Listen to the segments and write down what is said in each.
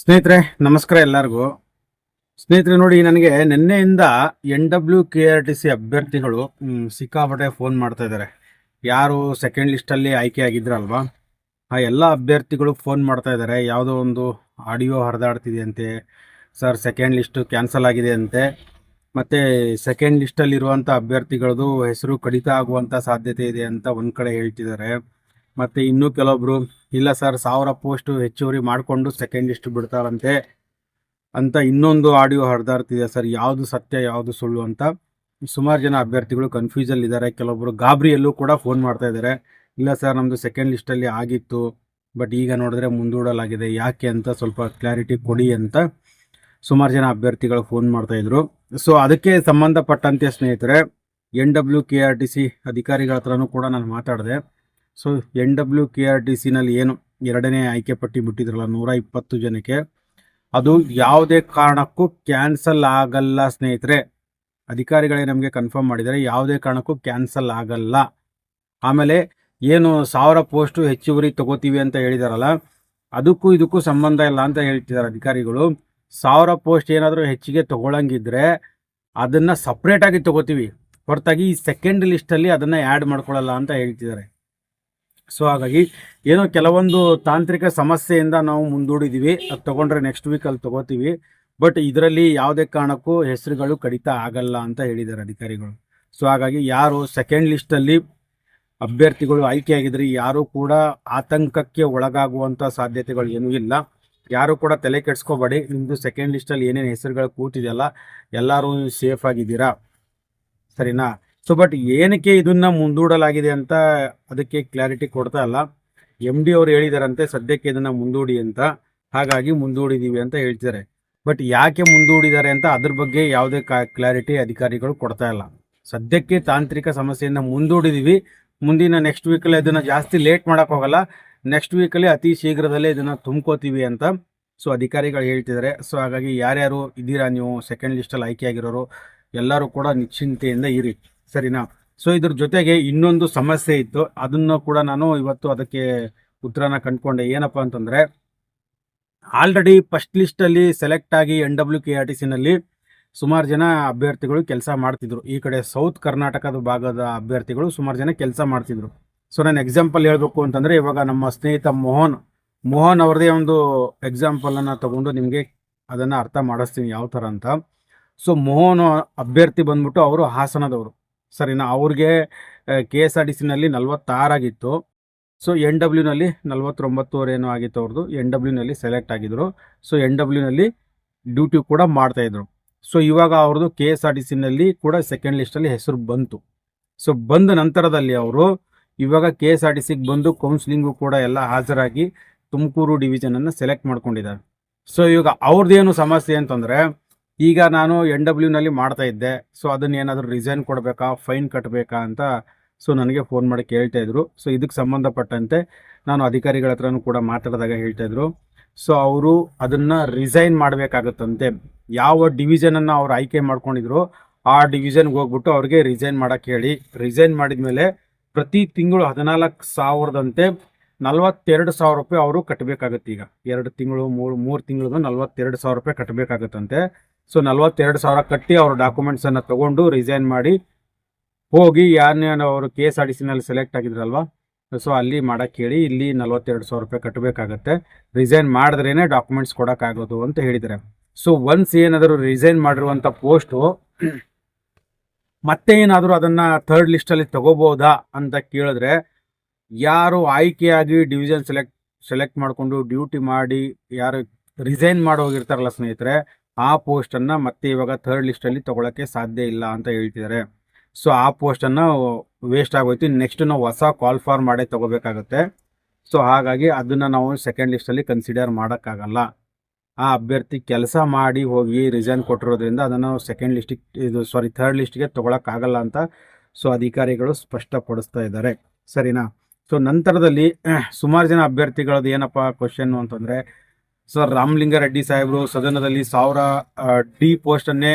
ಸ್ನೇಹಿತರೆ, ನಮಸ್ಕಾರ ಎಲ್ಲರಿಗೂ. ಸ್ನೇಹಿತರೆ ನೋಡಿ, ನನಗೆ ನಿನ್ನೆಯಿಂದ N W K R T C ಅಭ್ಯರ್ಥಿಗಳು ಸಿಕ್ಕಾಪಟ್ಟೆ ಫೋನ್ ಮಾಡ್ತಾ ಇದ್ದಾರೆ. ಯಾರು ಸೆಕೆಂಡ್ ಲಿಸ್ಟಲ್ಲಿ ಆಯ್ಕೆ ಆಗಿದ್ರಲ್ವಾ? ಆ ಎಲ್ಲ ಅಭ್ಯರ್ಥಿಗಳು ಫೋನ್ ಮಾಡ್ತಾ ಇದ್ದಾರೆ. ಯಾವುದೋ ಒಂದು ಆಡಿಯೋ ಹರಿದಾಡ್ತಿದೆಯಂತೆ ಸರ್ ಸೆಕೆಂಡ್ ಲಿಸ್ಟು ಕ್ಯಾನ್ಸಲ್ ಆಗಿದೆ ಅಂತೆ. ಮತ್ತು ಸೆಕೆಂಡ್ ಲಿಸ್ಟಲ್ಲಿರುವಂಥ ಅಭ್ಯರ್ಥಿಗಳದು ಹೆಸರು ಕಡಿತ ಆಗುವಂಥ ಸಾಧ್ಯತೆ ಇದೆ ಅಂತ ಒಂದು ಕಡೆ ಹೇಳ್ತಿದ್ದಾರೆ. ಮತ್ತು ಇನ್ನೂ ಕೆಲವೊಬ್ಬರು ಇಲ್ಲ ಸರ್, ಸಾವಿರ ಪೋಸ್ಟು ಹೆಚ್ಚುವರಿ ಮಾಡಿಕೊಂಡು ಸೆಕೆಂಡ್ ಲಿಸ್ಟ್ ಬಿಡ್ತಾರಂತೆ ಅಂತ ಇನ್ನೊಂದು ಆಡಿಯೋ ಹರಿದಾಡ್ತಿದೆ ಸರ್, ಯಾವುದು ಸತ್ಯ, ಯಾವುದು ಸುಳ್ಳು ಅಂತ. ಸುಮಾರು ಜನ ಅಭ್ಯರ್ಥಿಗಳು ಕನ್ಫ್ಯೂಸಲ್ಲಿ ಇದ್ದಾರೆ ಕೆಲವೊಬ್ರು ಗಾಬರಿಯಲ್ಲೂ ಕೂಡ ಫೋನ್ ಮಾಡ್ತಾ ಇದ್ದಾರೆ ಇಲ್ಲ ಸರ್ ನಮ್ಮದು ಸೆಕೆಂಡ್ ಲಿಸ್ಟಲ್ಲಿ ಆಗಿತ್ತು ಬಟ್ ಈಗ ನೋಡಿದ್ರೆ ಮುಂದೂಡಲಾಗಿದೆ, ಯಾಕೆ ಅಂತ ಸ್ವಲ್ಪ ಕ್ಲಾರಿಟಿ ಕೊಡಿ ಅಂತ ಸುಮಾರು ಜನ ಅಭ್ಯರ್ಥಿಗಳು ಫೋನ್ ಮಾಡ್ತಾ ಇದ್ರು. ಸೊ ಅದಕ್ಕೆ ಸಂಬಂಧಪಟ್ಟಂತೆ ಸ್ನೇಹಿತರೆ N W K R T C ಅಧಿಕಾರಿಗಳ ಹತ್ರನೂ ಕೂಡ ನಾನು ಮಾತಾಡಿದೆ. So N W K R T ಸಿನಲ್ಲಿ ಏನು ಎರಡನೇ ಆಯ್ಕೆ ಪಟ್ಟಿ ಬಿಟ್ಟಿದ್ರಲ್ಲ, ನೂರ ಇಪ್ಪತ್ತು ಜನಕ್ಕೆ, ಅದು ಯಾವುದೇ ಕಾರಣಕ್ಕೂ ಕ್ಯಾನ್ಸಲ್ ಆಗಲ್ಲ ಸ್ನೇಹಿತರೆ. ಅಧಿಕಾರಿಗಳೇ ನಮಗೆ ಕನ್ಫರ್ಮ್ ಮಾಡಿದ್ದಾರೆ, ಯಾವುದೇ ಕಾರಣಕ್ಕೂ ಕ್ಯಾನ್ಸಲ್ ಆಗಲ್ಲ. ಆಮೇಲೆ ಏನು ಸಾವಿರ ಪೋಸ್ಟು ಹೆಚ್ಚುವರಿ ತಗೋತೀವಿ ಅಂತ ಹೇಳಿದಾರಲ್ಲ, ಅದಕ್ಕೂ ಇದಕ್ಕೂ ಸಂಬಂಧ ಇಲ್ಲ ಅಂತ ಹೇಳ್ತಿದ್ದಾರೆ ಅಧಿಕಾರಿಗಳು. ಸಾವಿರ ಪೋಸ್ಟ್ ಏನಾದರೂ ಹೆಚ್ಚಿಗೆ ತಗೊಳಂಗಿದ್ರೆ ಅದನ್ನು ಸಪ್ರೇಟಾಗಿ ತಗೋತೀವಿ. ಹೊರತಾಗಿ ಈ ಸೆಕೆಂಡ್ ಲಿಸ್ಟಲ್ಲಿ ಅದನ್ನು ಆ್ಯಡ್ ಮಾಡ್ಕೊಳ್ಳಲ್ಲ ಅಂತ ಹೇಳ್ತಿದ್ದಾರೆ ಸೊ ಹಾಗಾಗಿ ಏನೋ ಕೆಲವೊಂದು ತಾಂತ್ರಿಕ ಸಮಸ್ಯೆಯಿಂದ ನಾವು ಮುಂದೂಡಿದ್ದೀವಿ ಅದು ತೊಗೊಂಡ್ರೆ ನೆಕ್ಸ್ಟ್ ವೀಕಲ್ಲಿ ತಗೋತೀವಿ. ಬಟ್ ಇದರಲ್ಲಿ ಯಾವುದೇ ಕಾರಣಕ್ಕೂ ಹೆಸರುಗಳು ಕಡಿತ ಆಗಲ್ಲ ಅಂತ ಹೇಳಿದ್ದಾರೆ ಅಧಿಕಾರಿಗಳು. ಸೊ ಹಾಗಾಗಿ ಯಾರು ಸೆಕೆಂಡ್ ಲಿಸ್ಟಲ್ಲಿ ಅಭ್ಯರ್ಥಿಗಳು ಆಯ್ಕೆಯಾಗಿದ್ರೆ, ಯಾರೂ ಕೂಡ ಆತಂಕಕ್ಕೆ ಒಳಗಾಗುವಂಥ ಸಾಧ್ಯತೆಗಳು ಏನೂ ಇಲ್ಲ. ಯಾರು ಕೂಡ ತಲೆ ಕೆಡಿಸ್ಕೋಬೇಡಿ. ನಿಮ್ಮದು ಸೆಕೆಂಡ್ ಲಿಸ್ಟಲ್ಲಿ ಏನೇನು ಹೆಸರುಗಳು ಕೂತಿದೆಯಲ್ಲ, ಎಲ್ಲರೂ ಸೇಫ್ ಆಗಿದ್ದೀರಾ? ಸರಿನಾ? ಸೊ ಬಟ್ ಏನಕ್ಕೆ ಇದನ್ನ ಮುಂದೂಡಲಾಗಿದೆ ಅಂತ ಅದಕ್ಕೆ ಕ್ಲಾರಿಟಿ ಕೊಡ್ತಾ ಇಲ್ಲ. ಎಂ ಡಿ ಅವರು ಹೇಳಿದಾರಂತೆ, ಸದ್ಯಕ್ಕೆ ಇದನ್ನ ಮುಂದೂಡಿ ಅಂತ. ಹಾಗಾಗಿ ಮುಂದೂಡಿದೀವಿ ಅಂತ ಹೇಳ್ತಿದ್ದಾರೆ. ಬಟ್ ಯಾಕೆ ಮುಂದೂಡಿದ್ದಾರೆ ಅಂತ ಅದ್ರ ಬಗ್ಗೆ ಯಾವುದೇ ಕ್ಲಾರಿಟಿ ಅಧಿಕಾರಿಗಳು ಕೊಡ್ತಾ ಇಲ್ಲ. ಸದ್ಯಕ್ಕೆ ತಾಂತ್ರಿಕ ಸಮಸ್ಯೆಯಿಂದ ಮುಂದೂಡಿದೀವಿ. ಮುಂದಿನ ನೆಕ್ಸ್ಟ್ ವೀಕಲ್ಲಿ ಅದನ್ನ ಜಾಸ್ತಿ ಲೇಟ್ ಮಾಡಕ್ ಹೋಗಲ್ಲ. ನೆಕ್ಸ್ಟ್ ವೀಕಲ್ಲಿ ಅತಿ ಶೀಘ್ರದಲ್ಲೇ ಇದನ್ನ ತುಂಬ್ಕೋತೀವಿ ಅಂತ. ಸೊ ಅಧಿಕಾರಿಗಳು ಹೇಳ್ತಿದ್ದಾರೆ. ಸೊ ಹಾಗಾಗಿ ಯಾರ್ಯಾರು ಇದ್ದೀರಾ ನೀವು ಸೆಕೆಂಡ್ ಲಿಸ್ಟಲ್ಲಿ ಆಯ್ಕೆಯಾಗಿರೋರು ಎಲ್ಲರೂ ಕೂಡ ನಿಶ್ಚಿಂತೆಯಿಂದ ಇರಿ. ಸರಿನಾ? ಸೊ ಇದ್ರ ಜೊತೆಗೆ ಇನ್ನೊಂದು ಸಮಸ್ಯೆ ಇತ್ತು. ಅದನ್ನು ಕೂಡ ನಾನು ಇವತ್ತು ಅದಕ್ಕೆ ಉತ್ತರನ ಕಂಡುಕೊಂಡೆ. ಏನಪ್ಪ ಅಂತಂದ್ರೆ ಆಲ್ರೆಡಿ ಫಸ್ಟ್ ಲಿಸ್ಟಲ್ಲಿ ಸೆಲೆಕ್ಟ್ ಆಗಿ N W K R T ಸಿನಲ್ಲಿ ಸುಮಾರು ಜನ ಅಭ್ಯರ್ಥಿಗಳು ಕೆಲಸ ಮಾಡ್ತಿದ್ರು. ಈ ಕಡೆ ಸೌತ್ ಕರ್ನಾಟಕದ ಭಾಗದ ಅಭ್ಯರ್ಥಿಗಳು ಸುಮಾರು ಜನ ಕೆಲಸ ಮಾಡ್ತಿದ್ರು. ಸೊ ನಾನು ಎಕ್ಸಾಂಪಲ್ ಹೇಳಬೇಕು ಅಂತಂದ್ರೆ, ಇವಾಗ ನಮ್ಮ ಸ್ನೇಹಿತ ಮೋಹನ್. ಮೋಹನ್ ಅವ್ರದೇ ಒಂದು ಎಕ್ಸಾಂಪಲನ್ನು ತಗೊಂಡು ನಿಮಗೆ ಅದನ್ನ ಅರ್ಥ ಮಾಡಿಸ್ತೀನಿ ಯಾವ ಥರ ಅಂತ. ಸೊ ಮೋಹನ್ ಅಭ್ಯರ್ಥಿ ಬಂದ್ಬಿಟ್ಟು ಅವರು ಹಾಸನದವರು. ಸರಿನಾ ಅವ್ರಿಗೆ ಕೆ ಎಸ್ ಆರ್ ಟಿ ಸಿನಲ್ಲಿ ನಲ್ವತ್ತಾರಾಗಿತ್ತು. ಸೊ, ಎನ್ ಡಬ್ಲ್ಯೂನಲ್ಲಿ ನಲವತ್ತೊಂಬತ್ತುವರೆ ಏನೋ ಆಗಿತ್ತು ಅವ್ರದ್ದು ಎನ್ ಡಬ್ಲ್ಯೂನಲ್ಲಿ ಸೆಲೆಕ್ಟ್ ಆಗಿದ್ರು. ಸೊ, ಎನ್ ಡಬ್ಲ್ಯೂನಲ್ಲಿ ಡ್ಯೂಟಿ ಕೂಡ ಮಾಡ್ತಾಯಿದ್ರು ಸೊ, ಇವಾಗ ಅವ್ರದ್ದು ಕೆ ಎಸ್ ಆರ್ ಟಿ ಸಿನಲ್ಲಿ ಕೂಡ ಸೆಕೆಂಡ್ ಲಿಸ್ಟಲ್ಲಿ ಹೆಸರು ಬಂತು. ಸೊ, ಬಂದ ನಂತರದಲ್ಲಿ ಅವರು, ಇವಾಗ ಕೆ ಎಸ್ ಆರ್ ಟಿ ಸಿಗೆ ಬಂದು ಕೌನ್ಸಿಲಿಂಗು ಕೂಡ ಎಲ್ಲ ಹಾಜರಾಗಿ ತುಮಕೂರು ಡಿವಿಷನನ್ನು ಸೆಲೆಕ್ಟ್ ಮಾಡ್ಕೊಂಡಿದ್ದಾರೆ. ಸೊ, ಇವಾಗ ಅವ್ರದ್ದೇನು ಸಮಸ್ಯೆ ಅಂತಂದರೆ ಈಗ ನಾನು ಎನ್ ಡಬ್ಲ್ಯೂನಲ್ಲಿ ಮಾಡ್ತಾ ಇದ್ದೆ. ಸೊ ಅದನ್ನ ಏನಾದರೂ ರಿಸೈನ್ ಕೊಡಬೇಕಾ ಫೈನ್ ಕಟ್ಟಬೇಕಾ ಅಂತ ಸೊ ನನಗೆ ಫೋನ್ ಮಾಡಿ ಕೇಳ್ತಾ ಇದ್ರು. ಸೊ ಇದಕ್ಕೆ ಸಂಬಂಧಪಟ್ಟಂತೆ ನಾನು ಅಧಿಕಾರಿಗಳ ಹತ್ರನೂ ಕೂಡ ಮಾತಾಡಿದಾಗ ಹೇಳ್ತಾ ಇದ್ರು. ಸೊ ಅವರು ಅದನ್ನ ರಿಸೈನ್ ಮಾಡಬೇಕಾಗುತ್ತಂತೆ. ಯಾವ ಡಿವಿಷನನ್ನು ಅವ್ರು ಆಯ್ಕೆ ಮಾಡ್ಕೊಂಡಿದ್ರು, ಆ ಡಿವಿಷನ್ಗೆ ಹೋಗ್ಬಿಟ್ಟು ಅವ್ರಿಗೆ ರಿಸೈನ್ ಮಾಡೋಕ್ಕೆ ಹೇಳಿ. ರಿಸೈನ್ ಮಾಡಿದ್ಮೇಲೆ ಪ್ರತಿ ತಿಂಗಳು ಹದಿನಾಲ್ಕು ಸಾವಿರದಂತೆ ನಲ್ವತ್ತೆರಡು ಸಾವಿರ ರೂಪಾಯಿ ಅವರು ಕಟ್ಟಬೇಕಾಗತ್ತೆ ಈಗ. ಎರಡು ತಿಂಗಳು, ಮೂರು ಮೂರು ತಿಂಗಳಿಗೂ ನಲ್ವತ್ತೆರಡು ಸಾವಿರ ರೂಪಾಯಿ ಕಟ್ಟಬೇಕಾಗತ್ತಂತೆ ಸೊ ನಲ್ವತ್ತೆರಡು ಸಾವಿರ ಕಟ್ಟಿ ಅವ್ರ ಡಾಕ್ಯುಮೆಂಟ್ಸನ್ನು ತಗೊಂಡು ರಿಸೈನ್ ಮಾಡಿ ಹೋಗಿ ಯಾರನ್ನೇ ಅವರು ಕೆ ಎಸ್ ಆರ್ ಟಿ ಸಿನಲ್ಲಿ ಸೆಲೆಕ್ಟ್ ಆಗಿದ್ರಲ್ವಾ? ಸೊ ಅಲ್ಲಿ ಮಾಡಕ್ಕೆ ಹೇಳಿ ಇಲ್ಲಿ ನಲ್ವತ್ತೆರಡು ಸಾವಿರ ರೂಪಾಯಿ ಕಟ್ಟಬೇಕಾಗತ್ತೆ ರಿಸೈನ್ ಮಾಡಿದ್ರೇನೆ ಡಾಕ್ಯುಮೆಂಟ್ಸ್ ಕೊಡೋಕ್ಕಾಗೋದು ಅಂತ ಹೇಳಿದ್ದಾರೆ. ಸೊ ಒನ್ಸ್ ಏನಾದರೂ ರಿಸೈನ್ ಮಾಡಿರುವಂಥ ಪೋಸ್ಟು ಮತ್ತೆ ಏನಾದರೂ ಅದನ್ನು ಥರ್ಡ್ ಲಿಸ್ಟಲ್ಲಿ ತಗೋಬೋದಾ ಅಂತ ಕೇಳಿದ್ರೆ ಯಾರು ಆಯ್ಕೆಯಾಗಿ ಡಿವಿಷನ್ ಸೆಲೆಕ್ಟ್ ಸೆಲೆಕ್ಟ್ ಮಾಡಿಕೊಂಡು ಡ್ಯೂಟಿ ಮಾಡಿ ಯಾರು ರಿಸೈನ್ ಮಾಡಿ ಹೋಗಿರ್ತಾರಲ್ಲ ಸ್ನೇಹಿತರೆ ಆ ಪೋಸ್ಟನ್ನು ಮತ್ತೆ ಇವಾಗ ಥರ್ಡ್ ಲಿಸ್ಟಲ್ಲಿ ತೊಗೊಳಕ್ಕೆ ಸಾಧ್ಯ ಇಲ್ಲ ಅಂತ ಹೇಳ್ತಿದ್ದಾರೆ ಸೊ ಆ ಪೋಸ್ಟನ್ನು ವೇಸ್ಟ್ ಆಗೋಯ್ತು. ನೆಕ್ಸ್ಟ್ ನಾವು ಹೊಸ ಕಾಲ್ ಫಾರ್ ಮಾಡೇ ತಗೋಬೇಕಾಗುತ್ತೆ. ಸೊ ಹಾಗಾಗಿ ಅದನ್ನು ನಾವು ಸೆಕೆಂಡ್ ಲಿಸ್ಟಲ್ಲಿ ಕನ್ಸಿಡರ್ ಮಾಡೋಕ್ಕಾಗಲ್ಲ. ಆ ಅಭ್ಯರ್ಥಿ ಕೆಲಸ ಮಾಡಿ ಹೋಗಿ ರಿಸೈನ್ ಕೊಟ್ಟಿರೋದ್ರಿಂದ ಅದನ್ನು ಸೆಕೆಂಡ್ ಲಿಸ್ಟಿಗೆ ಇದು ಸಾರಿ ಥರ್ಡ್ ಲಿಸ್ಟ್ಗೆ ತೊಗೊಳಕ್ಕಾಗಲ್ಲ ಅಂತ ಸೊ, ಅಧಿಕಾರಿಗಳು ಸ್ಪಷ್ಟಪಡಿಸ್ತಾ ಇದ್ದಾರೆ. ಸರಿನಾ? ಸೊ ನಂತರದಲ್ಲಿ ಸುಮಾರು ಜನ ಅಭ್ಯರ್ಥಿಗಳದ್ದು ಏನಪ್ಪ ಕ್ವಶನ್ನು ಅಂತಂದರೆ ಸರ್, ರಾಮಲಿಂಗಾರೆಡ್ಡಿ ಸಾಹೇಬರು ಸದನದಲ್ಲಿ ಸಾವಿರ ಡಿ ಪೋಸ್ಟನ್ನೇ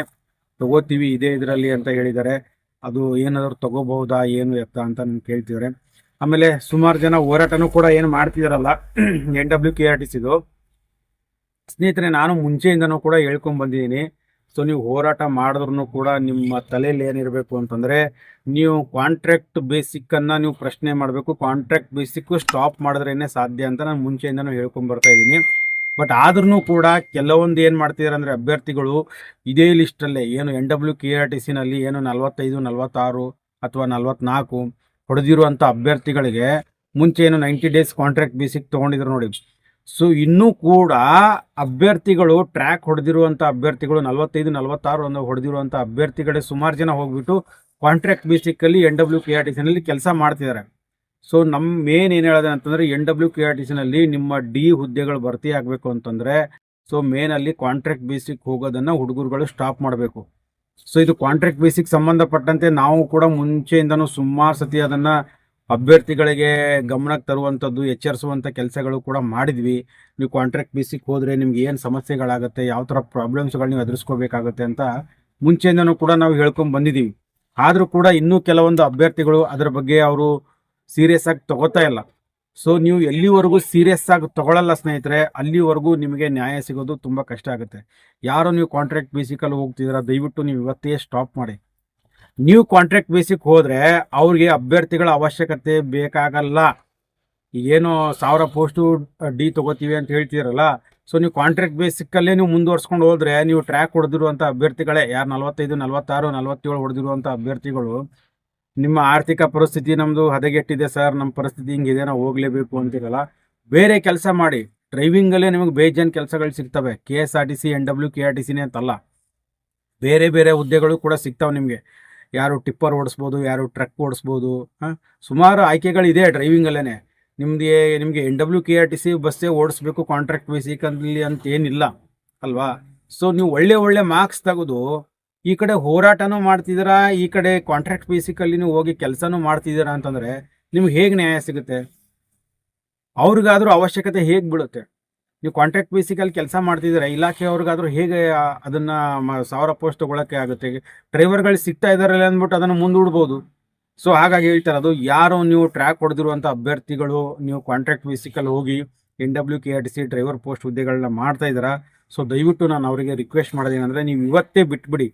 ತಗೋತೀವಿ, ಇದೇ ಇದರಲ್ಲಿ ಅಂತ ಹೇಳಿದ್ದಾರೆ. ಅದು ಏನಾದರೂ ತಗೋಬಹುದಾ, ಏನು ಎತ್ತ ಅಂತ ನಾನು ಕೇಳ್ತಿದ್ದಾರೆ. ಆಮೇಲೆ ಸುಮಾರು ಜನ ಹೋರಾಟನೂ ಕೂಡ ಏನು ಮಾಡ್ತಿದಾರಲ್ಲ N W K R T ಸಿದು ಸ್ನೇಹಿತರೆ, ನಾನು ಮುಂಚೆಯಿಂದನೂ ಕೂಡ ಹೇಳ್ಕೊಂಡ್ ಬಂದಿದ್ದೀನಿ. ಸೊ, ನೀವು ಹೋರಾಟ ಮಾಡಿದ್ರು ಕೂಡ ನಿಮ್ಮ ತಲೆಯಲ್ಲಿ ಏನಿರಬೇಕು ಅಂತಂದರೆ, ನೀವು ಕಾಂಟ್ರಾಕ್ಟ್ ಬೇಸಿಕ್ಕನ್ನು ನೀವು ಪ್ರಶ್ನೆ ಮಾಡಬೇಕು. ಕಾಂಟ್ರಾಕ್ಟ್ ಬೇಸಿಕ್ಕು ಸ್ಟಾಪ್ ಮಾಡಿದ್ರೇ ಸಾಧ್ಯ ಅಂತ ನಾನು ಮುಂಚೆಯಿಂದನೂ ಹೇಳ್ಕೊಂಡು ಬರ್ತಾ ಇದ್ದೀನಿ. ಬಟ್ ಆದ್ರೂ ಕೂಡ ಕೆಲವೊಂದು ಏನು ಮಾಡ್ತಿದ್ದಾರೆ ಅಂದರೆ ಅಭ್ಯರ್ಥಿಗಳು ಇದೇ ಲಿಸ್ಟಲ್ಲೇ ಏನು N W K R T ಸಿನಲ್ಲಿ ಏನು ನಲ್ವತ್ತೈದು, ನಲ್ವತ್ತಾರು ಅಥವಾ ನಲ್ವತ್ನಾಲ್ಕು ಹೊಡೆದಿರುವಂಥ ಅಭ್ಯರ್ಥಿಗಳಿಗೆ ಮುಂಚೆ ಏನು ನೈಂಟಿ ಡೇಸ್ ಕಾಂಟ್ರಾಕ್ಟ್ ಬೇಸಿಕ್ ತೊಗೊಂಡಿದ್ರು ನೋಡಿ. ಸೊ ಇನ್ನೂ ಕೂಡ ಅಭ್ಯರ್ಥಿಗಳು ಟ್ರ್ಯಾಕ್ ಹೊಡೆದಿರುವಂಥ ಅಭ್ಯರ್ಥಿಗಳು ನಲವತ್ತೈದು, ನಲವತ್ತಾರು ಅನ್ನೋ ಹೊಡೆದಿರುವಂಥ ಅಭ್ಯರ್ಥಿಗಳೇ ಸುಮಾರು ಜನ ಹೋಗ್ಬಿಟ್ಟು contract ಬೇಸಿಕ್ಕಲ್ಲಿ N W K R T ಸಿನಲ್ಲಿ ಕೆಲಸ ಮಾಡ್ತಿದ್ದಾರೆ ಸೊ ನಮ್ಮ ಮೇನ್ ಏನು ಹೇಳೋದು ಅಂತಂದರೆ N W K R T ಸಿನಲ್ಲಿ ನಿಮ್ಮ ಡಿ ಹುದ್ದೆಗಳು ಭರ್ತಿ ಆಗಬೇಕು ಅಂತಂದರೆ ಸೊ ಮೇನಲ್ಲಿ ಕಾಂಟ್ರಾಕ್ಟ್ ಬೇಸಿಕ್ ಹೋಗೋದನ್ನು ಹುಡುಗರುಗಳು ಸ್ಟಾಪ್ ಮಾಡಬೇಕು. ಸೊ ಇದು ಕಾಂಟ್ರಾಕ್ಟ್ ಬೇಸಿಕ್ ಸಂಬಂಧಪಟ್ಟಂತೆ ನಾವು ಕೂಡ ಮುಂಚೆಯಿಂದನೂ ಸುಮಾರು ಸತಿ ಅದನ್ನು ಅಭ್ಯರ್ಥಿಗಳಿಗೆ ಗಮನಕ್ಕೆ ತರುವಂಥದ್ದು, ಎಚ್ಚರಿಸುವಂಥ ಕೆಲಸಗಳು ಕೂಡ ಮಾಡಿದ್ವಿ. ನೀವು ಕಾಂಟ್ರಾಕ್ಟ್ ಬೇಸಿಕ್ ಹೋದರೆ ನಿಮ್ಗೆ ಏನು ಸಮಸ್ಯೆಗಳಾಗುತ್ತೆ, ಯಾವ ಥರ ಪ್ರಾಬ್ಲಮ್ಸ್ಗಳು ನೀವು ಎದುರಿಸ್ಕೋಬೇಕಾಗುತ್ತೆ ಅಂತ ಮುಂಚೆಯಿಂದನೂ ಕೂಡ ನಾವು ಹೇಳ್ಕೊಂಡು ಬಂದಿದ್ದೀವಿ. ಆದರೂ ಕೂಡ ಇನ್ನೂ ಕೆಲವೊಂದು ಅಭ್ಯರ್ಥಿಗಳು ಅದರ ಬಗ್ಗೆ ಅವರು ಸೀರಿಯಸ್ ಆಗಿ ತಗೋತಾ ಇಲ್ಲ. ಸೊ ನೀವು ಎಲ್ಲಿವರೆಗೂ ಸೀರಿಯಸ್ ಆಗಿ ತಗೊಳ್ಳಲ್ಲ ಸ್ನೇಹಿತರೆ, ಅಲ್ಲಿವರೆಗೂ ನಿಮಗೆ ನ್ಯಾಯ ಸಿಗೋದು ತುಂಬ ಕಷ್ಟ ಆಗುತ್ತೆ. ಯಾರು ನೀವು ಕಾಂಟ್ರಾಕ್ಟ್ ಬೇಸಿಕಲ್ಲಿ ಹೋಗ್ತಿದ್ದೀರಾ, ದಯವಿಟ್ಟು ನೀವು ಇವತ್ತೇ ಸ್ಟಾಪ್ ಮಾಡಿ. ನೀವು ಕಾಂಟ್ರಾಕ್ಟ್ ಬೇಸಿಕ್ ಹೋದರೆ ಅವ್ರಿಗೆ ಅಭ್ಯರ್ಥಿಗಳ ಅವಶ್ಯಕತೆ ಬೇಕಾಗಲ್ಲ. ಏನು ಸಾವಿರ ಪೋಸ್ಟು ಡಿ ತೊಗೋತೀವಿ ಅಂತ ಹೇಳ್ತೀರಲ್ಲ ಸೊ ನೀವು ಕಾಂಟ್ರಾಕ್ಟ್ ಬೇಸಿಕ್ಕಲ್ಲೇ ನೀವು ಮುಂದುವರ್ಸ್ಕೊಂಡು ಹೋದರೆ ನೀವು ಟ್ರ್ಯಾಕ್ ಹೊಡೆದಿರುವಂಥ ಅಭ್ಯರ್ಥಿಗಳೇ, ಯಾರು ನಲವತ್ತೈದು, ನಲವತ್ತಾರು, ನಲವತ್ತೇಳು ಹೊಡೆದಿರುವಂಥ ಅಭ್ಯರ್ಥಿಗಳು ನಿಮ್ಮ ಆರ್ಥಿಕ ಪರಿಸ್ಥಿತಿ ನಮ್ಮದು ಹದಗೆಟ್ಟಿದೆ ಸರ್. ನಮ್ಮ ಪರಿಸ್ಥಿತಿ ಹಿಂಗಿದೆ, ನಾವು ಹೋಗಲೇಬೇಕು ಅಂತಿರಲ್ಲ. ಬೇರೆ ಕೆಲಸ ಮಾಡಿ. ಡ್ರೈವಿಂಗಲ್ಲೇ ನಿಮಗೆ ಬೇಜಾನ್ ಕೆಲಸಗಳು ಸಿಗ್ತವೆ. K S R T C N W K R T ಸಿನೇ ಅಂತಲ್ಲ. ಬೇರೆ ಬೇರೆ ಹುದ್ದೆಗಳು ಕೂಡ ಸಿಗ್ತಾವೆ ನಿಮಗೆ. ಯಾರು ಟಿಪ್ಪರ್ ಓಡಿಸ್ಬೋದು, ಯಾರು ಟ್ರಕ್ ಓಡಿಸ್ಬೋದು, ಹಾಂ? ಸುಮಾರು ಆಯ್ಕೆಗಳಿದೆ ಡ್ರೈವಿಂಗಲ್ಲೇ ನಿಮ್ದು ನಿಮಗೆ N W K R T C ಬಸ್ಸೇ ಓಡಿಸ್ಬೇಕು ಕಾಂಟ್ರಾಕ್ಟ್ ವೈಸಿಕಲ್ಲಿ ಅಂತ ಏನಿಲ್ಲ, ಅಲ್ವಾ? ಸೊ ನೀವು ಒಳ್ಳೆ ಒಳ್ಳೆ ಮಾರ್ಕ್ಸ್ ತೆಗೆದು ಈ ಕಡೆ ಹೋರಾಟನೂ ಮಾಡ್ತಿದ್ದೀರಾ? ಈ ಕಡೆ ಕಾಂಟ್ರಾಕ್ಟ್ ಬೇಸಿಕಲ್ಲಿ ನೀವು ಹೋಗಿ ಕೆಲಸನೂ ಮಾಡ್ತಿದ್ದೀರಾ ಅಂತಂದರೆ ನಿಮ್ಗೆ ಹೇಗೆ ನ್ಯಾಯ ಸಿಗುತ್ತೆ? ಅವ್ರಿಗಾದ್ರೂ ಅವಶ್ಯಕತೆ ಹೇಗೆ ಬೀಳುತ್ತೆ? ನೀವು ಕಾಂಟ್ರಾಕ್ಟ್ ಬೇಸಿಕಲ್ಲಿ ಕೆಲಸ ಮಾಡ್ತಿದ್ದೀರಾ? ಇಲಾಖೆಯವ್ರಿಗಾದ್ರೂ ಹೇಗೆ ಅದನ್ನು ಸಾವಿರ ಪೋಸ್ಟ್ ತೊಗೊಳಕ್ಕೆ ಆಗುತ್ತೆ? ಡ್ರೈವರ್ಗಳು ಸಿಗ್ತಾ ಇದ್ದಾರಲ್ಲ ಅಂದ್ಬಿಟ್ಟು ಅದನ್ನು ಮುಂದೂಡ್ಬೋದು. ಸೊ ಹಾಗಾಗಿ ಹೇಳ್ತಾರೆ, ಅದು ಯಾರು ನೀವು ಟ್ರ್ಯಾಕ್ ಹೊಡೆದಿರುವಂಥ ಅಭ್ಯರ್ಥಿಗಳು, ನೀವು ಕಾಂಟ್ರಾಕ್ಟ್ ಬೇಸಿಕಲ್ಲಿ ಹೋಗಿ N W K R T C driver post ಹುದ್ದೆಗಳನ್ನ ಮಾಡ್ತಾ ಇದ್ದೀರಾ? ಸೊ ದಯವಿಟ್ಟು ನಾನು ಅವರಿಗೆ ರಿಕ್ವೆಸ್ಟ್ ಮಾಡೋದೇನೆಂದರೆ ನೀವು ಇವತ್ತೇ ಬಿಟ್ಬಿಡಿ.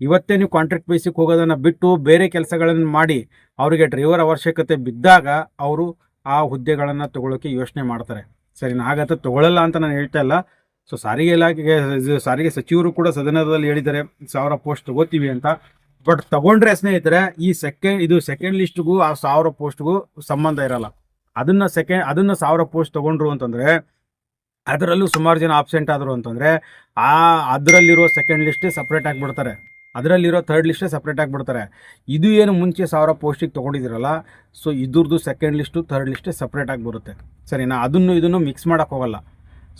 ಇವತ್ತೇ ನೀವು ಕಾಂಟ್ರಾಕ್ಟ್ ಬೇಸಿಗೆ ಹೋಗೋದನ್ನು ಬಿಟ್ಟು ಬೇರೆ ಕೆಲಸಗಳನ್ನು ಮಾಡಿ ಅವರಿಗೆ ಡ್ರೈವರ್ ಅವಶ್ಯಕತೆ ಬಿದ್ದಾಗ ಅವರು ಆ ಹುದ್ದೆಗಳನ್ನು ತಗೊಳ್ಳೋಕೆ ಯೋಚನೆ ಮಾಡ್ತಾರೆ. ಸರಿ ನಾಗತ್ತ ತಗೊಳ್ಳಲ್ಲ ಅಂತ ನಾನು ಹೇಳ್ತಾ ಇಲ್ಲ. ಸೊ ಸಾರಿಗೆ ಇಲಾಖೆಗೆ ಸಾರಿಗೆ ಸಚಿವರು ಕೂಡ ಸದನದಲ್ಲಿ ಹೇಳಿದ್ದಾರೆ, ಸಾವಿರ ಪೋಸ್ಟ್ ತಗೋತೀವಿ ಅಂತ. ಬಟ್ ತಗೊಂಡ್ರೆ ಸ್ನೇಹಿತರೆ, ಈ ಸೆಕೆಂಡ್ ಇದು ಸೆಕೆಂಡ್ ಲಿಸ್ಟ್ಗೂ ಆ ಸಾವಿರ ಪೋಸ್ಟ್ಗೂ ಸಂಬಂಧ ಇರಲ್ಲ. ಅದನ್ನ ಸೆಕೆಂಡ್ ಅದನ್ನ ಸಾವಿರ ಪೋಸ್ಟ್ ತಗೊಂಡ್ರು ಅಂತಂದ್ರೆ, ಅದರಲ್ಲೂ ಸುಮಾರು ಜನ ಆಬ್ಸೆಂಟ್ ಆದರು ಅಂತಂದರೆ, ಆ, ಅದರಲ್ಲಿರೋ ಸೆಕೆಂಡ್ ಲಿಸ್ಟೇ ಸಪ್ರೇಟ್ ಆಗಿಬಿಡ್ತಾರೆ ಅದರಲ್ಲಿರೋ ಥರ್ಡ್ ಲಿಸ್ಟೇ ಸಪ್ರೇಟ್ ಆಗಿಬಿಡ್ತಾರೆ. ಇದು ಏನು ಮುಂಚೆ ಸಾವಿರ ಪೋಸ್ಟಿಗೆ ತೊಗೊಂಡಿದ್ದೀರಲ್ಲ ಸೊ ಇದ್ರದ್ದು ಸೆಕೆಂಡ್ ಲಿಸ್ಟು ಥರ್ಡ್ ಲಿಸ್ಟೇ ಸಪ್ರೇಟ್ ಆಗಿ ಬರುತ್ತೆ ಸರಿನಾ? ಅದನ್ನು ಇದನ್ನು ಮಿಕ್ಸ್ ಮಾಡೋಕೆ ಹೋಗಲ್ಲ.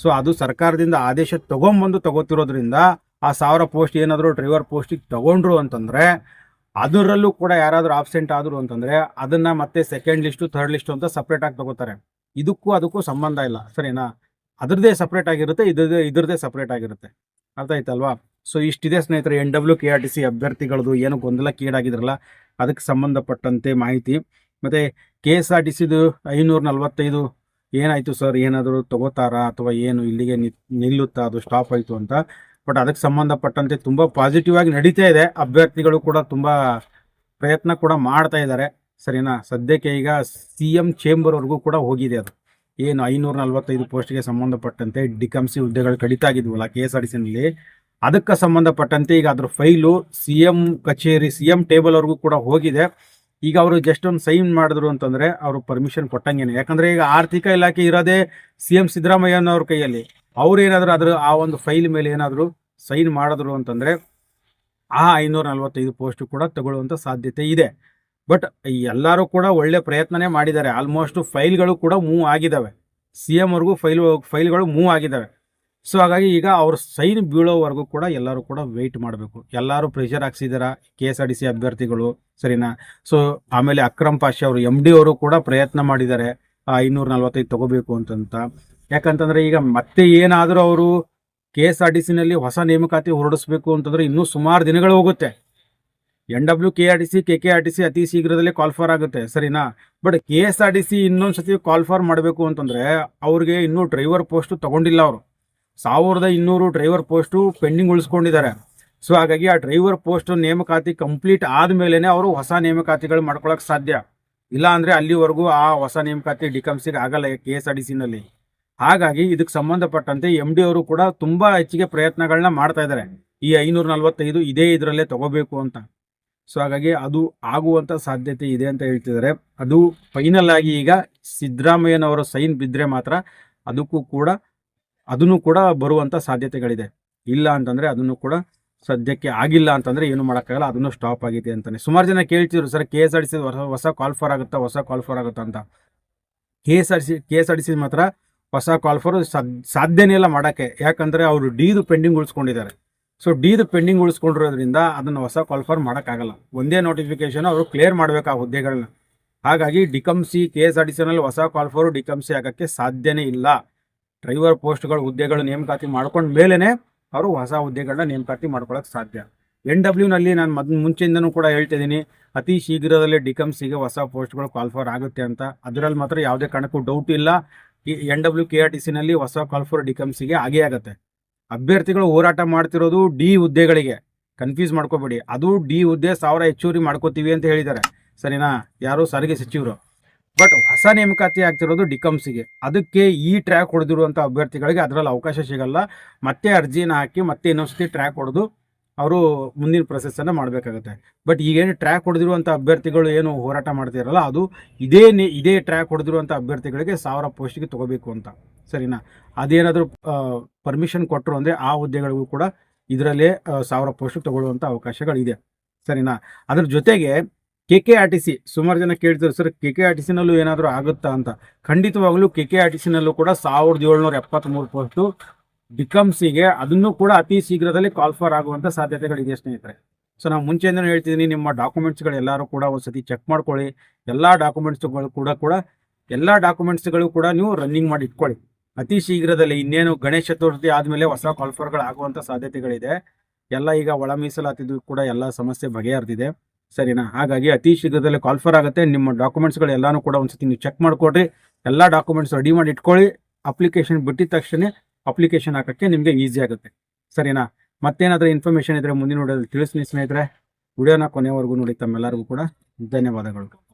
ಸೊ ಅದು ಸರ್ಕಾರದಿಂದ ಆದೇಶ ತೊಗೊಂಬಂದು ತಗೋತಿರೋದ್ರಿಂದ, ಆ ಸಾವಿರ ಪೋಸ್ಟ್ ಏನಾದರೂ ಡ್ರೈವರ್ ಪೋಸ್ಟಿಗೆ ತೊಗೊಂಡ್ರು ಅಂತಂದರೆ, ಅದರಲ್ಲೂ ಕೂಡ ಯಾರಾದರೂ ಆಬ್ಸೆಂಟ್ ಆದರು ಅಂತಂದರೆ, ಅದನ್ನು ಮತ್ತೆ ಸೆಕೆಂಡ್ ಲಿಸ್ಟು ಥರ್ಡ್ ಲಿಸ್ಟು ಅಂತ ಸಪ್ರೇಟಾಗಿ ತಗೋತಾರೆ. ಇದಕ್ಕೂ ಅದಕ್ಕೂ ಸಂಬಂಧ ಇಲ್ಲ. ಸರಿನಾ? ಅದರದ್ದೇ ಸಪ್ರೇಟ್ ಆಗಿರುತ್ತೆ, ಇದ್ರದ್ದೇ ಇದ್ರದ್ದೇ ಸಪ್ರೇಟ್ ಆಗಿರುತ್ತೆ. ಅರ್ಥ ಆಯ್ತಲ್ವಾ? ಸೊ ಇಷ್ಟಿದೆ ಸ್ನೇಹಿತರೆ N W K R T C ಅಭ್ಯರ್ಥಿಗಳದು ಏನು ಗೊಂದಲಕ್ಕೀಡಾಗಿದ್ರಲ್ಲ ಅದಕ್ಕೆ ಸಂಬಂಧಪಟ್ಟಂತೆ ಮಾಹಿತಿ. ಮತ್ತು ಕೆ ಎಸ್ ಆರ್ ಟಿ ಸಿದು ಐನೂರ ನಲ್ವತ್ತೈದು ಏನಾಯಿತು ಸರ್? ಏನಾದರೂ ತಗೋತಾರಾ ಅಥವಾ ಏನು ಇಲ್ಲಿಗೆ ನಿಲ್ಲುತ್ತಾ? ಅದು ಸ್ಟಾಪ್ ಆಯಿತು ಅಂತ. ಬಟ್ ಅದಕ್ಕೆ ಸಂಬಂಧಪಟ್ಟಂತೆ ತುಂಬ ಪಾಸಿಟಿವ್ ಆಗಿ ನಡೀತಾ ಇದೆ. ಅಭ್ಯರ್ಥಿಗಳು ಕೂಡ ತುಂಬ ಪ್ರಯತ್ನ ಕೂಡ ಮಾಡ್ತಾ ಇದ್ದಾರೆ. ಸರಿನಾ? ಸದ್ಯಕ್ಕೆ ಈಗ ಸಿ ಎಂ ಚೇಂಬರ್ವರೆಗೂ ಕೂಡ ಹೋಗಿದೆ ಅದು. ಏನು ಐನೂರ ನಲವತ್ತೈದು ಪೋಸ್ಟ್ಗೆ ಸಂಬಂಧಪಟ್ಟಂತೆ ಡಿಕಂಸಿ ಹುದ್ದೆಗಳು ಕಡಿತ ಆಗಿದ್ವಲ್ಲ ಕೆ ಎಸ್ ಆರ್ ಟಿ ಸಿನಲ್ಲಿ ಅದಕ್ಕೆ ಸಂಬಂಧಪಟ್ಟಂತೆ ಈಗ ಅದ್ರ ಫೈಲು ಸಿ ಎಂ ಕಚೇರಿ ಸಿ ಎಂ ಟೇಬಲ್ವರೆಗೂ ಕೂಡ ಹೋಗಿದೆ. ಈಗ ಅವರು ಜಸ್ಟ್ ಒಂದು ಸೈನ್ ಮಾಡಿದ್ರು ಅಂತಂದ್ರೆ ಅವರು ಪರ್ಮಿಷನ್ ಕೊಟ್ಟಂಗೇನೆ. ಯಾಕಂದ್ರೆ ಈಗ ಆರ್ಥಿಕ ಇಲಾಖೆ ಇರೋದೇ ಸಿ ಎಂ ಸಿದ್ದರಾಮಯ್ಯನವ್ರ ಕೈಯಲ್ಲಿ. ಅವ್ರು ಅದ್ರ ಆ ಒಂದು ಫೈಲ್ ಮೇಲೆ ಏನಾದರೂ ಸೈನ್ ಮಾಡಿದ್ರು ಅಂತಂದ್ರೆ ಆ ಐನೂರ ನಲ್ವತ್ತೈದು ಪೋಸ್ಟ್ ಕೂಡ ತಗೊಳ್ಳುವಂಥ ಸಾಧ್ಯತೆ ಇದೆ. ಬಟ್ ಎಲ್ಲರೂ ಕೂಡ ಒಳ್ಳೆ ಪ್ರಯತ್ನನೇ ಮಾಡಿದ್ದಾರೆ. ಆಲ್ಮೋಸ್ಟ್ ಫೈಲ್ಗಳು ಕೂಡ ಮೂವ್ ಆಗಿದ್ದಾವೆ. ಸಿ ಎಮ್ವರೆಗೂ ಫೈಲ್, ಫೈಲ್ಗಳು ಮೂವ್ ಆಗಿದ್ದಾವೆ. ಸೊ ಹಾಗಾಗಿ ಈಗ ಅವ್ರ ಸೈನ್ ಬೀಳೋವರೆಗೂ ಕೂಡ ಎಲ್ಲರೂ ಕೂಡ ವೆಯ್ಟ್ ಮಾಡಬೇಕು. ಎಲ್ಲರೂ pressure ಹಾಕ್ಸಿದಾರ K S R D C ಅಭ್ಯರ್ಥಿಗಳು, ಸರಿನಾ? ಸೊ ಆಮೇಲೆ ಅಕ್ರಮ್ ಪಾಷಾ ಅವರು ಎಂ ಡಿ ಅವರು ಕೂಡ ಪ್ರಯತ್ನ ಮಾಡಿದ್ದಾರೆ. ಐನೂರ ನಲ್ವತ್ತೈದು ತಗೋಬೇಕು ಅಂತಂತ. ಯಾಕಂತಂದ್ರೆ ಈಗ ಮತ್ತೆ ಏನಾದರೂ ಅವರು ಕೆ ಎಸ್ ಆರ್ ಟಿ ಸಿನಲ್ಲಿ ಹೊಸ ನೇಮಕಾತಿ ಹೊರಡಿಸಬೇಕು ಅಂತಂದ್ರೆ ಇನ್ನೂ ಸುಮಾರು ದಿನಗಳು ಹೋಗುತ್ತೆ. N W K R T C K K R T C ಅತಿ ಶೀಘ್ರದಲ್ಲೇ ಕಾಲ್ಫಾರ್ ಆಗುತ್ತೆ, ಸರಿನಾ? But K S R T C ಇನ್ನೊಂದು ಸತಿ ಕಾಲ್ಫಾರ್ ಮಾಡಬೇಕು ಅಂತಂದ್ರೆ ಅವ್ರಿಗೆ ಇನ್ನೂ ಡ್ರೈವರ್ ಪೋಸ್ಟ್ ತಗೊಂಡಿಲ್ಲ ಅವರು. ಸಾವಿರದ ಇನ್ನೂರು ಡ್ರೈವರ್ ಪೋಸ್ಟು ಪೆಂಡಿಂಗ್ ಉಳಿಸ್ಕೊಂಡಿದ್ದಾರೆ. ಸೊ ಹಾಗಾಗಿ ಆ ಡ್ರೈವರ್ ಪೋಸ್ಟ್ ನೇಮಕಾತಿ ಕಂಪ್ಲೀಟ್ ಆದಮೇಲೆ ಅವರು ಹೊಸ ನೇಮಕಾತಿಗಳು ಮಾಡ್ಕೊಳ್ಳೋಕೆ ಸಾಧ್ಯ. ಇಲ್ಲ ಅಂದರೆ ಅಲ್ಲಿವರೆಗೂ ಆ ಹೊಸ ನೇಮಕಾತಿ ಡಿಕಮ್ಸಿಗೆ ಆಗಲ್ಲ ಕೆ ಎಸ್ ಆರ್ ಟಿ ಸಿನಲ್ಲಿ ಹಾಗಾಗಿ ಇದಕ್ಕೆ ಸಂಬಂಧಪಟ್ಟಂತೆ ಎಂ ಡಿ ಅವರು ಕೂಡ ತುಂಬ ಹೆಚ್ಚಿಗೆ ಪ್ರಯತ್ನಗಳನ್ನ ಮಾಡ್ತಾ ಇದ್ದಾರೆ. ಈ ಐನೂರ ನಲವತ್ತೈದು ಇದೇ ಇದರಲ್ಲೇ ತಗೋಬೇಕು ಅಂತ. ಸೊ ಹಾಗಾಗಿ ಅದು ಆಗುವಂಥ ಸಾಧ್ಯತೆ ಇದೆ ಅಂತ ಹೇಳ್ತಿದ್ದಾರೆ. ಅದು ಫೈನಲ್ ಆಗಿ ಈಗ ಸಿದ್ದರಾಮಯ್ಯನವರ ಸೈನ್ ಬಿದ್ದರೆ ಮಾತ್ರ ಅದಕ್ಕೂ ಕೂಡ, ಅದನ್ನು ಕೂಡ ಬರುವಂಥ ಸಾಧ್ಯತೆಗಳಿದೆ. ಇಲ್ಲ ಅಂತಂದರೆ ಅದನ್ನು ಕೂಡ ಸದ್ಯಕ್ಕೆ ಆಗಿಲ್ಲ ಅಂತಂದರೆ ಏನು ಮಾಡೋಕ್ಕಾಗಲ್ಲ, ಅದನ್ನು ಸ್ಟಾಪ್ ಆಗಿದೆ ಅಂತಲೇ ಸುಮಾರು ಜನ ಕೇಳ್ತಿದ್ರು, sir K S R T C ಹೊಸ ಹೊಸ ಕಾಲ್ ಫಾರ್ ಆಗುತ್ತಾ, ಹೊಸ ಕಾಲ್ ಫಾರ್ ಆಗುತ್ತಾ ಅಂತ. K S R C K S R T C ಮಾತ್ರ ಹೊಸ ಕಾಲ್ ಫಾರ್ ಸಾಧ್ಯನೇ ಇಲ್ಲ ಮಾಡೋಕ್ಕೆ. ಯಾಕಂದರೆ ಅವರು ಡೀದು ಪೆಂಡಿಂಗ್ ಉಳಿಸ್ಕೊಂಡಿದ್ದಾರೆ. ಸೊ ಡಿದು ಪೆಂಡಿಂಗ್ ಉಳಿಸ್ಕೊಂಡಿರೋದ್ರಿಂದ ಅದನ್ನು ಹೊಸ ಕಾಲ್ ಫಾರ್ ಮಾಡೋಕ್ಕಾಗಲ್ಲ. ಒಂದೇ ನೋಟಿಫಿಕೇಶನ್ ಅವರು ಕ್ಲಿಯರ್ ಮಾಡಬೇಕು ಆ ಹುದ್ದೆಗಳನ್ನ ಹಾಗಾಗಿ ಡಿಕಮ್ಸಿ ಕೆ ಎಸ್ ಆರ್ ಟಿ ಸಿನಲ್ಲಿ ಹೊಸ ಕಾಲ್ ಫಾರು ಡಿಕಮ್ಸಿ ಆಗೋಕ್ಕೆ ಸಾಧ್ಯನೇ ಇಲ್ಲ. ಡ್ರೈವರ್ ಪೋಸ್ಟ್ಗಳು ಹುದ್ದೆಗಳು ನೇಮಕಾತಿ ಮಾಡ್ಕೊಂಡ ಮೇಲೇ ಅವರು ಹೊಸ ಹುದ್ದೆಗಳನ್ನ ನೇಮಕಾತಿ ಮಾಡ್ಕೊಳ್ಳೋಕೆ ಸಾಧ್ಯ. ಎನ್ ಡಬ್ಲ್ಯೂನಲ್ಲಿ ನಾನು ಮೊದ್ ಮುಂಚೆಯಿಂದನೂ ಕೂಡ ಹೇಳ್ತಿದ್ದೀನಿ, ಅತಿ ಶೀಘ್ರದಲ್ಲೇ ಡಿಕಮ್ಸಿಗೆ ಹೊಸ ಪೋಸ್ಟ್ಗಳು ಕ್ವಾಲಿಫರ್ ಆಗುತ್ತೆ ಅಂತ. ಅದರಲ್ಲಿ ಮಾತ್ರ ಯಾವುದೇ ಕಾರಣಕ್ಕೂ ಡೌಟ್ ಇಲ್ಲ. ಈ N W K R T ಸಿನಲ್ಲಿ ಹೊಸ ಕಾಲ್ ಫಾರ್ ಡಿಕಮ್ಸಿಗೆ ಆಗೇ ಆಗುತ್ತೆ. ಅಭ್ಯರ್ಥಿಗಳು ಹೋರಾಟ ಮಾಡ್ತಿರೋದು ಡಿ ಹುದ್ದೆಗಳಿಗೆ. ಕನ್ಫ್ಯೂಸ್ ಮಾಡ್ಕೋಬೇಡಿ. ಅದು ಡಿ ಹುದ್ದೆ ಸಾವಿರ ಹೆಚ್ಚುವರಿ ಮಾಡ್ಕೋತೀವಿ ಅಂತ ಹೇಳಿದ್ದಾರೆ. ಸರಿನಾ? ಯಾರು ಸಾರಿಗೆ ಸಚಿವರು. ಬಟ್ ಹೊಸ ನೇಮಕಾತಿ ಆಗ್ತಿರೋದು ಡಿಕಮ್ಸಿಗೆ ಅದಕ್ಕೆ ಈ ಟ್ರ್ಯಾಕ್ ಹೊಡೆದಿರುವಂಥ ಅಭ್ಯರ್ಥಿಗಳಿಗೆ ಅದರಲ್ಲಿ ಅವಕಾಶ ಸಿಗಲ್ಲ. ಮತ್ತೆ ಅರ್ಜಿನ ಹಾಕಿ ಮತ್ತೆ ಇನ್ನೊಂದ್ಸತಿ ಟ್ರ್ಯಾಕ್ ಹೊಡೆದು ಅವರು ಮುಂದಿನ ಪ್ರೊಸೆಸ್ಸನ್ನು ಮಾಡಬೇಕಾಗುತ್ತೆ. ಬಟ್ ಈಗೇನು ಟ್ರ್ಯಾಕ್ ಹೊಡೆದಿರುವಂಥ ಅಭ್ಯರ್ಥಿಗಳು ಏನು ಹೋರಾಟ ಮಾಡ್ತಿರಲ್ಲ, ಅದು ಇದೇ ಇದೇ ಟ್ರ್ಯಾಕ್ ಹೊಡೆದಿರುವಂಥ ಅಭ್ಯರ್ಥಿಗಳಿಗೆ ಸಾವಿರ ಪೋಸ್ಟಿಗೆ ತಗೋಬೇಕು ಅಂತ. ಸರಿನಾ? ಅದೇನಾದರೂ ಪರ್ಮಿಷನ್ ಕೊಟ್ಟರು ಅಂದರೆ ಆ ಹುದ್ದೆಗಳಿಗೂ ಕೂಡ ಇದರಲ್ಲೇ ಸಾವಿರ ಪೋಸ್ಟ್ ತಗೊಳ್ಳುವಂಥ ಅವಕಾಶಗಳಿದೆ. ಸರಿನಾ? ಅದ್ರ ಜೊತೆಗೆ K K R T C ಸುಮಾರು ಜನ ಕೇಳ್ತಾರೆ sir K K R T ಸಿನಲ್ಲೂ ಏನಾದರೂ ಆಗುತ್ತಾ ಅಂತ? ಖಂಡಿತವಾಗಲೂ ಕೆ ಕೆ ಆರ್ ಟಿ ಸಿನಲ್ಲೂ ಕೂಡ ಸಾವಿರದ ಏಳ್ನೂರ ಎಪ್ಪತ್ತ್ಮೂರು ಪೋಸ್ಟು ಡಿಕಮ್ಸಿಗೆ ಅದನ್ನು ಕೂಡ ಅತಿ ಶೀಘ್ರದಲ್ಲಿ ಕಾಲ್ ಫಾರ್ ಆಗುವಂಥ ಸಾಧ್ಯತೆಗಳಿದೆ ಸ್ನೇಹಿತರೆ. ಸೊ ನಾವು ಮುಂಚೆಯಿಂದ ಹೇಳ್ತಿದ್ದೀನಿ, ನಿಮ್ಮ ಡಾಕ್ಯುಮೆಂಟ್ಸ್ಗಳೆಲ್ಲರೂ ಕೂಡ ಒಂದ್ಸತಿ ಚೆಕ್ ಮಾಡ್ಕೊಳ್ಳಿ. ಎಲ್ಲ ಡಾಕ್ಯುಮೆಂಟ್ಸ್ಗಳು ಕೂಡ ಕೂಡ, ಎಲ್ಲ ಡಾಕ್ಯುಮೆಂಟ್ಸ್ಗಳು ಕೂಡ ನೀವು ರನ್ನಿಂಗ್ ಮಾಡಿ ಇಟ್ಕೊಳ್ಳಿ. ಅತಿ ಶೀಘ್ರದಲ್ಲಿ ಇನ್ನೇನು ಗಣೇಶ ಚತುರ್ಥಿ ಆದಮೇಲೆ ಹೊಸ ಕಾಲ್ಫರ್ಗಳು ಆಗುವಂಥ ಸಾಧ್ಯತೆಗಳಿದೆ. ಎಲ್ಲ ಈಗ ಒಳ ಮೀಸಲಾತಿದ್ದು ಕೂಡ ಎಲ್ಲ ಸಮಸ್ಯೆ ಬಗೆಹರಿದಿದೆ. ಸರಿನಾ? ಹಾಗಾಗಿ ಅತಿ ಶೀಘ್ರದಲ್ಲೇ ಕಾಲ್ಫರ್ ಆಗುತ್ತೆ. ನಿಮ್ಮ ಡಾಕ್ಯುಮೆಂಟ್ಸ್ಗಳು ಎಲ್ಲಾನು ಕೂಡ ಒಂದ್ಸತಿ ನೀವು ಚೆಕ್ ಮಾಡ್ಕೊಡ್ರಿ. ಎಲ್ಲ ಡಾಕ್ಯುಮೆಂಟ್ಸ್ ರೆಡಿ ಮಾಡಿ ಇಟ್ಕೊಳ್ಳಿ. ಅಪ್ಲಿಕೇಶನ್ ಬಿಟ್ಟಿದ ತಕ್ಷಣ ಅಪ್ಲಿಕೇಶನ್ ಹಾಕೋಕ್ಕೆ ನಿಮಗೆ ಈಸಿ ಆಗುತ್ತೆ. ಸರಿನಾ? ಮತ್ತೇನಾದರೂ ಇನ್ಫಾರ್ಮೇಷನ್ ಇದ್ದರೆ ಮುಂದಿನ ವಿಡಿಯೋದಲ್ಲಿ ತಿಳಿಸ್ತೀನಿ ಸ್ನೇಹಿತರೆ. ವಿಡಿಯೋನ ಕೊನೆವರೆಗೂ ನೋಡಿ ತಮ್ಮೆಲ್ಲರಿಗೂ ಕೂಡ ಧನ್ಯವಾದಗಳು.